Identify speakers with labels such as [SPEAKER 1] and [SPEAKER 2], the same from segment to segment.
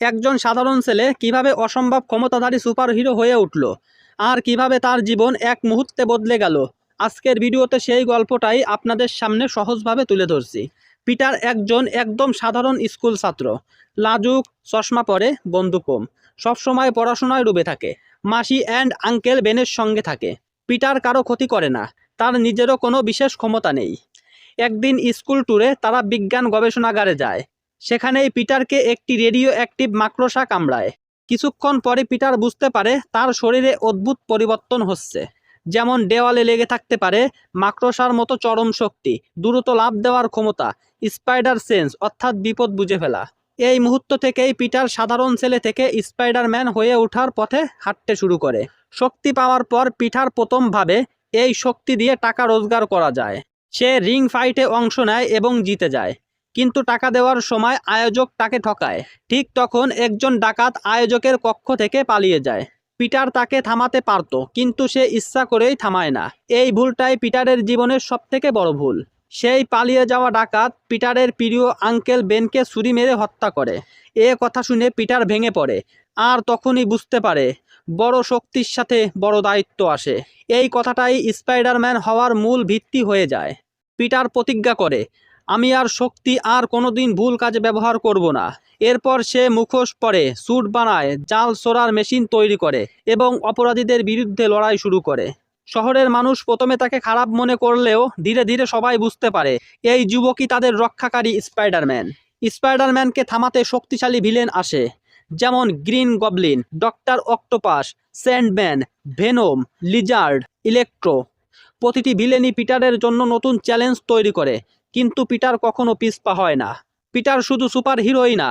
[SPEAKER 1] একজন সাধারণ ছেলে কীভাবে অসম্ভব ক্ষমতাধারী সুপারহিরো হয়ে উঠল? আর কীভাবে তার জীবন এক মুহূর্তে বদলে গেল? আজকের ভিডিওতে সেই গল্পটাই আপনাদের সামনে সহজভাবে তুলে ধরছি। পিটার একজন একদম সাধারণ স্কুল ছাত্র। লাজুক, চশমা পরে বন্দুক কম। সবসময় পড়াশোনায় ডুবে থাকে। মাসি অ্যান্ড আঙ্কেল বেনের সঙ্গে থাকে। পিটার কারও ক্ষতি করে না। তার নিজেরও কোনো বিশেষ ক্ষমতা নেই। একদিন স্কুল ট্যুরে তারা বিজ্ঞান গবেষণাগারে যায়। সেখানেই পিটারকে একটি রেডিও অ্যাক্টিভ মাকড়সা কামড়ায়। কিছুক্ষণ পরে পিটার বুঝতে পারে তার শরীরে অদ্ভুত পরিবর্তন হচ্ছে। যেমন দেওয়ালে লেগে থাকতে পারে মাকড়সার মতো চরম শক্তি, দ্রুত লাভ দেওয়ার ক্ষমতা, স্পাইডার সেন্স অর্থাৎ বিপদ বুঝে ফেলা। এই মুহূর্ত থেকেই পিটার সাধারণ ছেলে থেকে স্পাইডারম্যান হয়ে ওঠার পথে হাঁটতে শুরু করে। শক্তি পাওয়ার পর পিটার প্রথম ভাবে এই শক্তি দিয়ে টাকা রোজগার করা যায়। সে রিং ফাইটে অংশ নেয় এবং জিতে যায়। কিন্তু টাকা দেওয়ার সময় আয়োজক তাকে ঠকায়। ঠিক তখন একজন ডাকাত আয়োজকের কক্ষ থেকে পালিয়ে যায়। পিটার তাকে থামাতে পারত, কিন্তু সে ইচ্ছা করেই থামায় না। এই ভুলটাই পিটারের জীবনের সবথেকে বড় ভুল। সেই পালিয়ে যাওয়া ডাকাত পিটারের প্রিয় আঙ্কেল বেনকে ছুরি মেরে হত্যা করে। এ কথা শুনে পিটার ভেঙে পড়ে, আর তখনই বুঝতে পারে, বড় শক্তির সাথে বড় দায়িত্ব আসে। এই কথাটাই স্পাইডারম্যান হওয়ার মূল ভিত্তি হয়ে যায়। পিটার প্রতিজ্ঞা করে আমি আর শক্তি আর কোনোদিন ভুল কাজে ব্যবহার করব না। এরপর সে মুখোশ পরে স্যুট বানায়, জাল সোরার মেশিন তৈরি করে এবং অপরাধীদের বিরুদ্ধে লড়াই শুরু করে। শহরের মানুষ প্রথমে তাকে খারাপ মনে করলেও ধীরে ধীরে সবাই বুঝতে পারে, এই যুবকই তাদের রক্ষাকারী স্পাইডারম্যান। স্পাইডারম্যানকে থামাতে শক্তিশালী ভিলেন আসে, যেমন Green Goblin, Doctor Octopus, Sandman, Venom, Lizard, Electro. প্রতিটি ভিলেনই পিটারের জন্য নতুন চ্যালেঞ্জ তৈরি করে কিন্তু পিটার কখনো পিছপা হয় না। পিটার শুধু সুপার হিরোই না,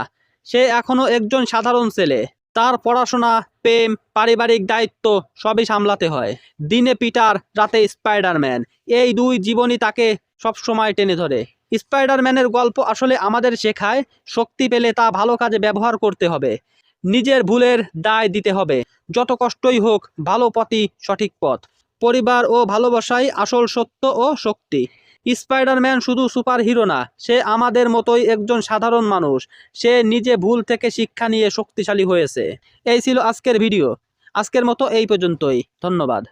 [SPEAKER 1] সে এখনও একজন সাধারণ ছেলে। তার পড়াশোনা, প্রেম, পারিবারিক দায়িত্ব সবই সামলাতে হয়। দিনে পিটার, রাতে স্পাইডারম্যান। এই দুই জীবনই তাকে সবসময় টেনে ধরে। স্পাইডারম্যানের গল্প আসলে আমাদের শেখায় শক্তি পেলে তা ভালো কাজে ব্যবহার করতে হবে। নিজের ভুলের দায় দিতে হবে। যত কষ্টই হোক, ভালো পথই সঠিক পথ। পরিবার ও ভালোবাসাই আসল সত্য ও শক্তি। স্পাইডারম্যান শুধু সুপার হিরো না, সে আমাদের মতোই একজন সাধারণ মানুষ। সে নিজে ভুল থেকে শিক্ষা নিয়ে শক্তিশালী হয়েছে। এই ছিল আজকের ভিডিও। আজকের মতো এই পর্যন্তই। ধন্যবাদ।